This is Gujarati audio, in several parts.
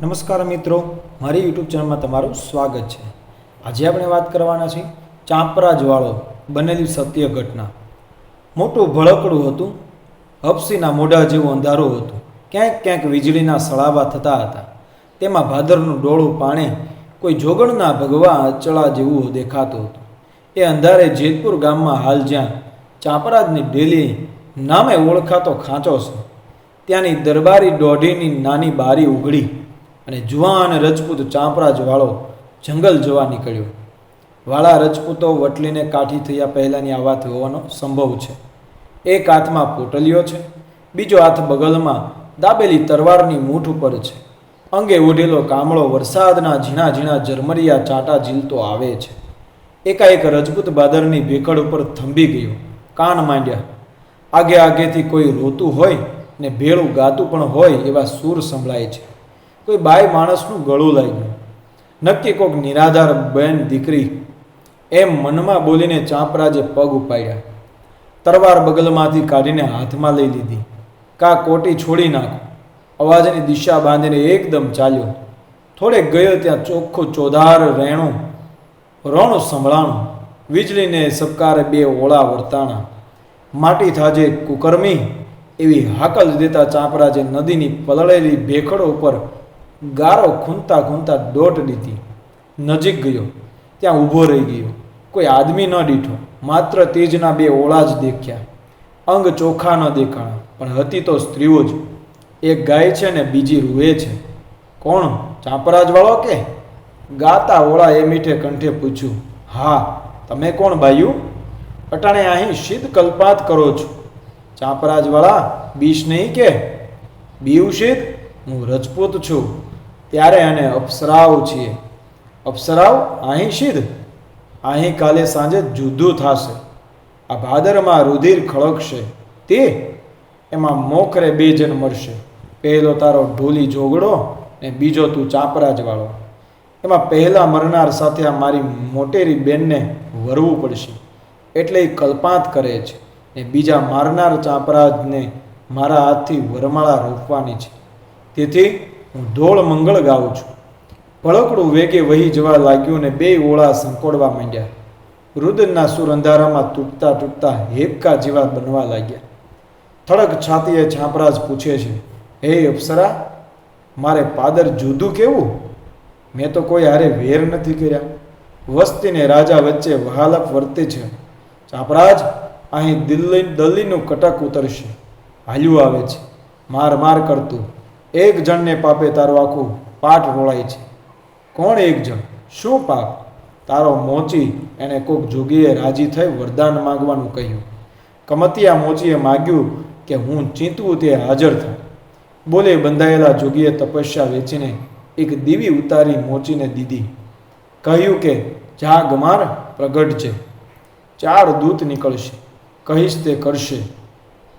નમસ્કાર મિત્રો, મારી યુટ્યુબ ચેનલમાં તમારું સ્વાગત છે. આજે આપણે વાત કરવાના છીએ ચાંપરાજવાળો બનેલી સત્ય ઘટના. મોટું ભળકડું હતું, હપસીના મોઢા જેવું અંધારું હતું. ક્યાંક ક્યાંક વીજળીના સળાવા થતા હતા. તેમાં ભાદરનું ડોળું પાણે કોઈ જોગણના ભગવા અચળા જેવું દેખાતું હતું. એ અંધારે જેતપુર ગામમાં હાલ જ્યાં ચાંપરાજની ડેલી નામે ઓળખાતો ખાંચો છે, ત્યાંની દરબારી દોઢીની નાની બારી ઉઘડી અને જુવાન રજપૂત ચાંપરાજ વાળો જંગલ જવા નીકળ્યો. વાળા રજપૂતો વટલીને કાઠી થયા પહેલાંની આ વાત હોવાનો સંભવ છે. એક હાથમાં પોટલીઓ છે, બીજો હાથ બગલમાં દાબેલી તરવારની મૂઠ ઉપર છે. અંગે ઓઢેલો કામળો વરસાદના ઝીણા ઝીણા ઝરમરિયા ચાટા ઝીલતો આવે છે. એકાએક રજપૂત બાદરની ભેખડ ઉપર થંભી ગયો. કાન માંડ્યા. આગે આગેથી કોઈ રોતું હોય ને ભેળું ગાતું પણ હોય એવા સૂર સંભળાય છે. કોઈ બાય માણસનું ગળું લાગ્યું. નક્કી કોક નિરાધાર બેન દીકરી એમ મનમાં બોલીને ચાંપરાજે પગ ઉપાડ્યા. તરવાર બગલમાંથી કાઢીને હાથમાં લઈ લીધી. કા કોટી છોડી નાખો. અવાજની દિશા બાંધીને એકદમ ચાલ્યો. થોડેક ગયો ત્યાં ચોખ્ખું ચોધાર રેણું રોણું સંભળાણું, વીજળીને સબકારે બે ઓળા વર્તાણા માટી થાજે કુકર્મી એવી હાકલ દેતા ચાંપરાજે નદીની પલળેલી ભેખડો ઉપર ગારો ખૂંતા ખૂંતા દોટ દીધી. નજીક ગયો. ત્યાં ઊભો રહી ગયો. કોઈ આદમી ન દીઠો. માત્ર તેજના બે ઓળા જ દેખ્યા. અંગ ચોખા ન દેખાણા. પણ હતી તો સ્ત્રીઓ જ. એક ગાય છે ને બીજી રૂએ છે. કોણ? ચાંપરાજવાળો કે? ગાતા ઓળા એ મીઠે કંઠે પૂછ્યું. હા, તમે કોણ બાયું અટાણે અહીં શીત કલ્પાત કરો છો. ચાંપરાજવાળા, બીશ નહીં કે? બીવ શીત હું રજપૂત છું. ત્યારે એને અપ્સરાવ છીએ. અપ્સરાવ અહીં સિદ્ધ. અહીં કાલે સાંજે જુદું થશે. આ ભાદરમાં રુધિર ખળકશે તે એમાં મોખરે બે જણ મળશે પહેલો તારો ઢોલી જોગડો ને બીજો તું ચાપરાજવાળો એમાં પહેલા મરનાર સાથે આ મારી મોટેરી બેનને વરવું પડશે. એટલે એ કલ્પાંત કરે છે ને બીજા મારનાર ચાપરાજને મારા હાથથી વરમાળા રોપવાની છે. તેથી હું ધોળ મંગળ ગાઉં છું. ભળકડું વેગે વહી જવા લાગ્યું ને બે ઓળા સંકોડવા માંડ્યા. રુદનના સુર અંધારામાં તૂટતા તૂટતા હેપકા જેવા બનવા લાગ્યા. થડક છાતીએ છાપરાજ પૂછે છે, હે અપ્સરા, મારે પાદર જુદું કેવું? મેં તો કોઈ હારે વેર નથી કર્યા. વસ્તીને રાજા વચ્ચે વહાલપ વર્તે છે. ચાપરાજ, અહીં દિલ્હી દલ્હીનું કટક ઉતરશે. હાલ્યું આવે છે. માર માર કરતું. એક જણને પાપે તારું આખું પાટ રોળાય છે. કોણ એક જણ? શું પાપ? તારો મોચી એને કોક જોગીએ રાજી થઈ વરદાન માગવાનું કહ્યું. કમતિયા મોચીએ માગ્યું કે હું ચીંતવું તે હાજર થાય બોલે બંધાયેલા જોગીએ તપસ્યા વેચીને એક દીવી ઉતારી મોચીને દીધી. કહ્યું કે જા ગમાર પ્રગટ છે. ચાર દૂત નીકળશે. કહીશ તે કરશે.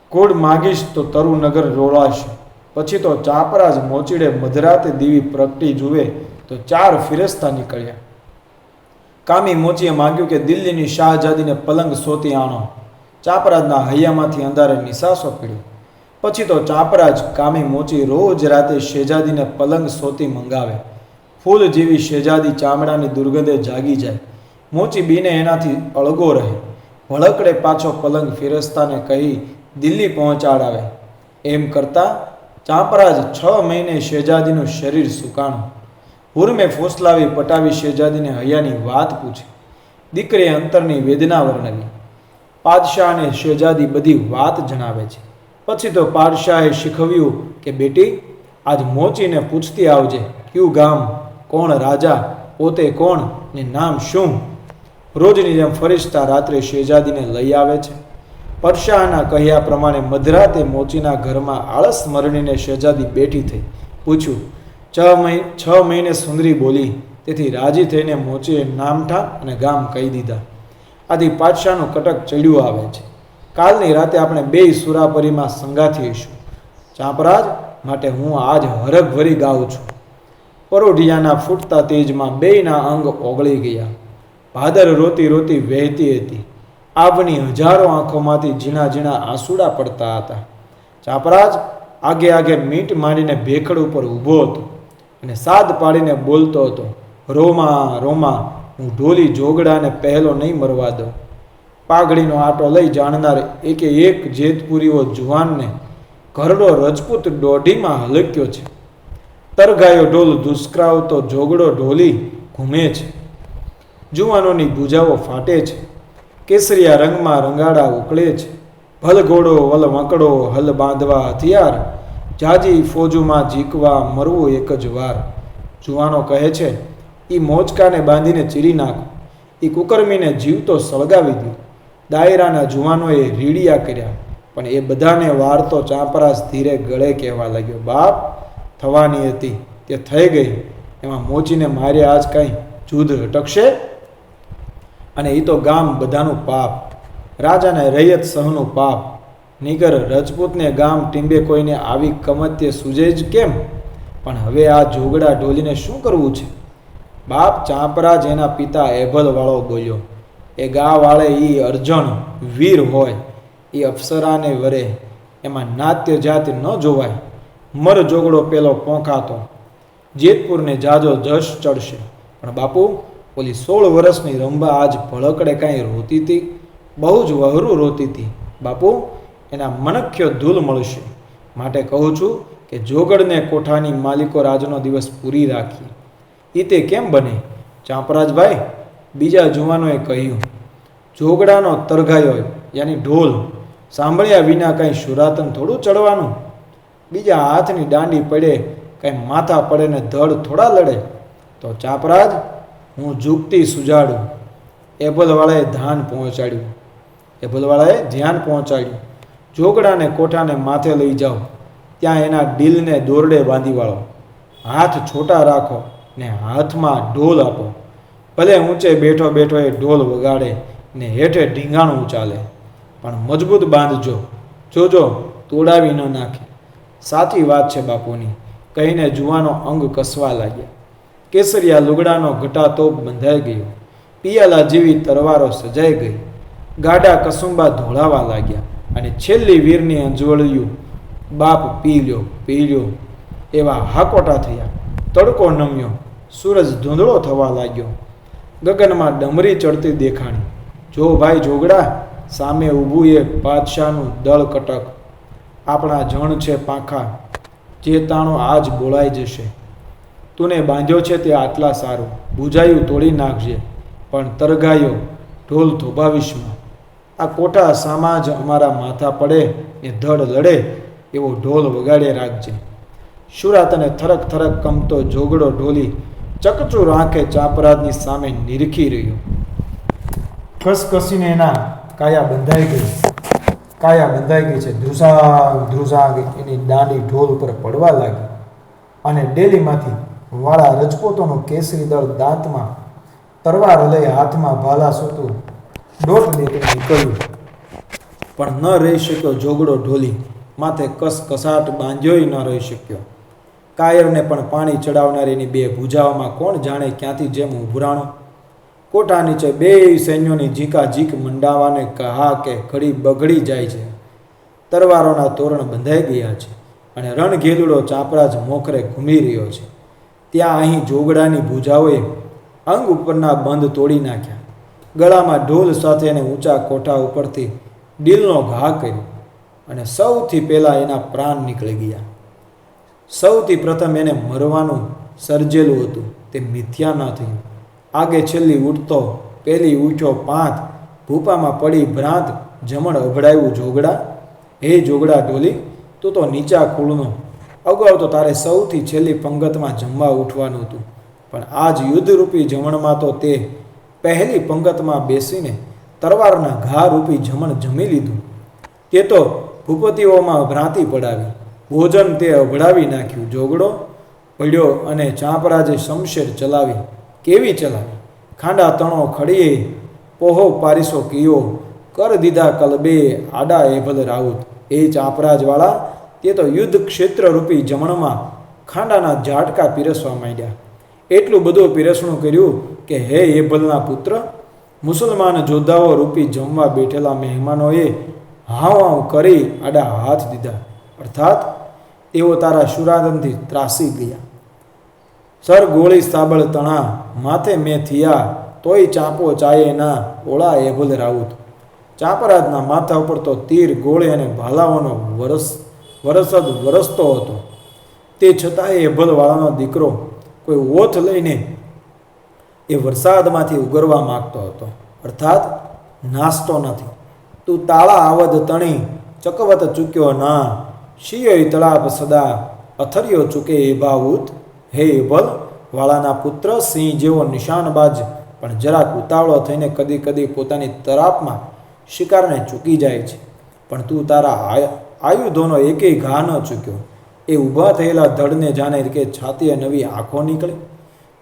કુળ માગીશ તો તરુનગર રોળાશે. પછી તો ચાપરાજ મોચીડે મધરાતે દીવી પ્રગટી જુએ તો ચાર ફિરસ્તા નીકળ્યા. કામી મોચીએ માંગ્યું કે દિલ્હીની શાહજાદીને પલંગ સોતી આણો. ચાપરાજના હૈયામાંથી અંધારે નિશાસો પીડ્યો. પછી તો ચાપરાજ કામી મોચી રોજ રાતે શેજાદીને પલંગ સોતી મંગાવે. ફૂલ જેવી શેજાદી ચામડાની દુર્ગંધે જાગી જાય. મોચી બીને એનાથી અળગો રહે. વળકડે પાછો પલંગ ફિરસ્તાને કહી દિલ્હી પહોંચાડાવે. એમ કરતાં ચાંપરાજ છ મહિને શેજાદીનું શરીર સુકાણું. હુરમે ફોસલાવી પટાવી શેજાદીને હૈયાની વાત પૂછી. દીકરીએ અંતરની વેદના વર્ણવી. પાદશાહ અને શેજાદી બધી વાત જણાવે છે. પછી તો પાદશાહે શીખવ્યું કે બેટી, આજ મોચીને પૂછતી આવજે, કયું ગામ, કોણ રાજા, પોતે કોણ ને નામ શું? રોજની જેમ ફરિશ્તા રાત્રે શેજાદીને લઈ આવે છે. પરશાહના કહ્યા પ્રમાણે મધરાતે મોચીના ઘરમાં આળસ મરણીને શહેજાદી બેઠી થઈ. પૂછ્યું, છ મહિ, છ મહિને સુંદરી બોલી, તેથી રાજી થઈને મોચીએ નામઠા અને ગામ કહી દીધા. આથી પાતશાહનું કટક ચડ્યું આવે છે. કાલની રાતે આપણે બે સુરાપરીમાં સંગાથીશું ચાંપરાજ માટે હું આજ હરખભરી ગાઉં છું. પરોઢિયાના ફૂટતા તેજમાં બેયના અંગ ઓગળી ગયા. ભાદર રોતી રોતી વહેતી હતી. આવની હજારો આંખોમાંથી ઝીણા ઝીણા આંસુડા પડતા હતા. ચાપરાજ આગે આગે મીટ માંડીને ભેખડ ઉપર ઊભો હતો અને સાદ પાડીને બોલતો હતો, રોમા રોમા, હું ઢોલી જોગડાને પહેલો નહીં મરવા દઉં. પાઘડીનો આટો લઈ જાણનાર એકે એક જેતપુરીઓ જુવાનને ઘરડો રજપૂત દોઢીમાં હલક્યો છે. તરગાયો ઢોલ દુષ્કરાવતો જોગડો ઢોલી ઘૂમે છે. જુવાનોની ભૂજાઓ ફાટે છે. કેસરિયા રંગમાં રંગાડા ઉકળે છે. ભલ ઘોડો વલ મકડો હલ બાંધવા હથિયાર. જાજી ફોજોમાં જીકવા મરવું એક જ વાર. જુવાનો કહે છે એ મોચકાને બાંધીને ચીરી નાખો. એ કુકર્મીને જીવતો સળગાવી દો. દાયરાના જુવાનોએ રીડિયા કર્યા, પણ એ બધાને વાર તો ચાંપરાસ ધીરે ગળે કહેવા લાગ્યો, બાપ, થવાની હતી. તે થઈ ગઈ. એમાં મોચીને માર્યા આજ કાંઈ. જુદ અટકશે અને એ તો ગામ બધાનું પાપ. રાજાને રૈયત સહનું પાપ. નિગર રજપૂતને ગામ ટીંબે કોઈને આવી કમત્ય સૂજે જ કેમ? પણ હવે આ જોગડા ઢોલીને શું કરવું છે? બાપ ચાંપરાજ એના પિતા એભલવાળો બોલ્યો, એ ગાવાળે એ અર્જણ, વીર હોય. એ અપ્સરાને વરે. એમાં નાત્ય જાતિ ન જોવાય. મર જોગડો પેલો પોંખાતો. જેતપુરને જાજો જશ ચડશે. પણ બાપુ ઓલી સોળ વર્ષની રંભા આજ ભળકડે કાંઈ રોતી હતી બહુ જ વહરું રોતી હતી બાપુ, એના મનખ્યો ધૂલ મળશે. માટે કહું છું કે જોગડને કોઠાની માલિકો રાજનો દિવસ પૂરી રાખી. એ તે કેમ બને? ચાંપરાજભાઈ, બીજા જુવાનોએ કહ્યું, જોગડાનો તરઘાયો યાની ઢોલ. સાંભળ્યા વિના કાંઈ શુરાતન થોડું ચડવાનું? બીજા હાથની દાંડી પડે, કાંઈ માથા પડે ને ધડ થોડા લડે? તો ચાપરાજ હું જુગતી સુજાડું. એબલવાળાએ ધાન પહોંચાડ્યું. એબલવાળાએ ધ્યાન પહોંચાડ્યું. જોગડાને કોઠાને માથે લઈ જાઓ. ત્યાં એના ડીલને દોરડે બાંધી વાળો. હાથ છોટા રાખો ને હાથમાં ઢોલ આપો. ભલે ઊંચે બેઠો બેઠો એ ઢોલ વગાડે ને હેઠે ઢીંગાણું ચાલે. પણ મજબૂત બાંધજો. જોજો, તોડાવી ન નાખે. સાચી વાત છે બાપુની. કહીને જુવાનો અંગ કસવા લાગ્યા. કેસરિયા લુગડાનો ઘટાતોપ બંધાઈ ગયો. પિયાલા જેવી તરવારો સજાઈ ગઈ. ગાડા કસુંબા ધોળાવા લાગ્યા અને છેલ્લી વીરની અંજવળિયું બાપ પી લ્યો પી લ્યો એવા હાકોટા થયા. તડકો નમ્યો. સૂરજ ધૂંધળો થવા લાગ્યો. ગગનમાં ડમરી ચડતી દેખાણી. જો ભાઈ જોગડા, સામે ઊભું એ બાદશાહનું દળ કટક. આપણા જણ છે પાંખા. જે તાણો આજ બોલાઈ જશે. તુને બાંધ્યો છે તે આટલા સારું. બુજાયું તોડી નાખજે. પણ તરગાયો, ઢોલ થોભાવીશમાં આ કોટા સામાજ અમારા માથા પડે, એ ધડ લડે, એવો ઢોલ વગાડે રાખજે. શુરાત અને થરક થરક કમતો જોગડો ઢોલી ચકચૂર આંખે ચાપરાજની સામે નિરખી રહ્યો. ખસખસીને એના કાયા બંધાઈ ગઈ. કાયા બંધાઈ ગઈ છે. ધ્રુસાંગ ધ્રુસાંગ એની દાંડી ઢોલ ઉપર પડવા લાગી. અને ડેલીમાંથી વાળા રજપૂતોનું કેસરી દળ દાંતમાં તરવાર લઈ હાથમાં ભાલા સૂતું. દોટ દેતું નીકળ્યું પણ ન રહી શક્યો જોગડો ઢોલી, માથે કસ કસાટ બાંધ્યોય ન રહી શક્યો. કાયરને પણ પાણી ચડાવનારીની બે ભૂજાઓમાં કોણ જાણે ક્યાંથી જેમ ઉભરાણો કોટા નીચે બે સૈન્યોની ઝીકા ઝીક મંડાવાને કહા કે ઘડી બગડી જાય છે. તરવારોના તોરણ બંધાઈ ગયા છે અને રણઘેલુડો ચાપરાજ મોખરે ઘૂમી રહ્યો છે. ત્યાં અહીં જોગડાની ભૂજાઓએ અંગ ઉપરના બંધ તોડી નાખ્યા. ગળામાં ઢોલ સાથે એને ઊંચા કોઠા ઉપરથી ડીલનો ઘા કર્યો અને સૌથી પહેલાં એના પ્રાણ નીકળી ગયા. સૌથી પ્રથમ એને મરવાનું સર્જેલું હતું. તે મિથ્યા ન થયું. આગે છેલ્લી ઉઠતો પેલી ઉઠ્યો પાંત ભૂપામાં પડી ભ્રાંત જમણ અભડાયું જોગડા. હે જોગડા ઢોલી તું તો નીચા કુળનો અગાઉ તો તારે સૌથી છેલ્લી પંગતમાં જમવા ઉઠવાનું હતું. પણ આજ યુદ્ધરૂપી જમણમાં તો તે પહેલી પંગતમાં બેસીને તરવારના ઘા રૂપી જમણ જમી લીધું. તે તો ભૂપતિઓમાં ભ્રાંતિ પડાવી, ભોજન તે અભડાવી નાખ્યું, જોગડો પડ્યો અને ચાંપરાજે શમશેર ચલાવી. કેવી ચલાવી? ખાંડા તણો ખડીએ, પોહો પારીસો કીયો, કર દીધા કલબે આડા એભલ રાઉત. એ ચાંપરાજવાળા તે તો યુદ્ધ ક્ષેત્ર રૂપી જમણમાં ખાંડાના ઝાટકા પીરસવા માંડ્યા. એટલું બધું પીરસણું કર્યું કે હે એભલના પુત્ર, મુસલમાન જોદ્ધાઓ રૂપી જમવા બેઠેલા મહેમાનોએ હાવ હાવ કરી આડા હાથ દીધા. અર્થાત તેઓ તારા શુરાદનથી ત્રાસી ગયા. સર ગોળી સાબળ તણા માથે મેં થયા, તોય ચાંપો ચાયે ના ઓળા એભલ રાઉત. ચાપરાજના માથા ઉપર તો તીર ગોળી અને ભાલાઓનો વરસ વરસદ વરસતો હતો. તે છતાંય ભલવાળાનો દીકરો કોઈ ઓથ લઈને એ વરસાદમાંથી ઉગરવા માગતો હતો. અર્થાત નાસતો નથી. તું તાળા આવદ તણી, ચકવત ચૂક્યો ના. શિયોય તળાપ સદા અથર્યો ચૂકે એ ભાવૂત હે ભલ, વાળાના પુત્ર, સિંહ જેવો નિશાનબાજ. પણ જરાક ઉતાવળો થઈને કદી કદી પોતાની તરાપમાં શિકારને ચૂકી જાય છે. પણ તું તારા આયુધોનો એકેય ઘા ન ચૂક્યો. એ ઊભા થયેલા ધડને જાણે કે છાતીએ નવી આંખો નીકળે.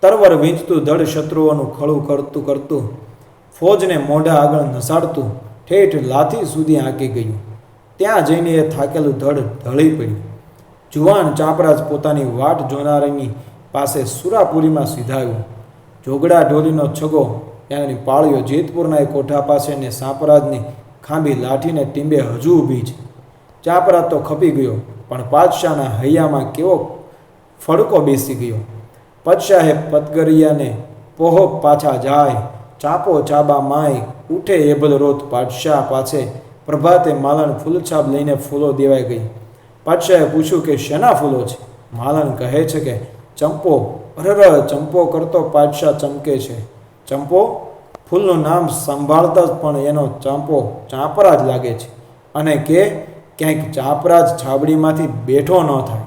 તરવર વીંચતું ધડ શત્રુઓનું ખળું કરતું કરતું, ફોજને મોઢા આગળ નસાડતું, ઠેઠ લાથી સુધી આંકી ગયું. ત્યાં જઈને એ થાકેલું ધડ ઢળી પડ્યું. જુવાન ચાપરાજ પોતાની વાટ જોનારની પાસે સુરાપુરીમાં સીધાયો. જોગડા ઢોલીનો છગો એની પાળીઓ જેતપુરના એ કોઠા પાસે ને સાપરાજની ખાંભી લાઠીને ટીંબે હજુ ઊભી છે. ચાપરાજ તો ખપી ગયો, પણ પાતશાહના હૈયામાં કેવો ફડકો બેસી ગયો. પદશાહે પતગરિયાને પોહો પાછા જાય, ચાપો ચાબા માય, ઉઠે એબલ રોત પાતશાહ પાછે પ્રભાતે માલણ ફૂલછાપ લઈને ફૂલો દેવાઈ ગઈ. પાતશાહે પૂછ્યું કે, શેના ફૂલો છે? માલણ કહે છે કે, ચંપો, અરર, ચંપો કરતો પાતશાહ ચમકે છે. ચંપો? ફૂલનું નામ સંભાળતા જ પણ એનો ચાંપો ચાંપરા જ લાગે છે. અને કે ક્યાંક ચાપરાજ છાબડીમાંથી બેઠો ન થાય.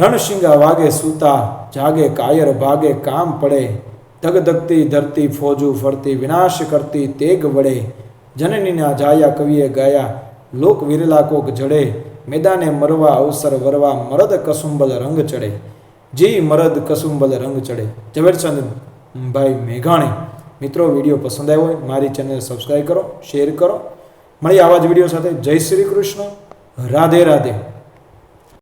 રણશિંગા વાગે સૂતા, જાગે કાયર, ભાગે કામ પડે. ધગધગતી ધરતી ફોજુ ફરતી, વિનાશ કરતી તેગ વડે જનનીના જાયા કવિએ ગાયા લોક વિરલા કોક જડે. મેદાને મરવા અવસર વરવા મરદ કસુંબલ રંગ ચડે. જી મરદ કસુંબલ રંગ ચડે. ઝવેરચંદ ભાઈ મેઘાણી. મિત્રો, વીડિયો પસંદ આવ્યો હોય, મારી ચેનલ સબસ્ક્રાઈબ કરો શેર કરો. મળી આવા જ વીડિયો સાથે જય શ્રી કૃષ્ણ. રાધે રાધે.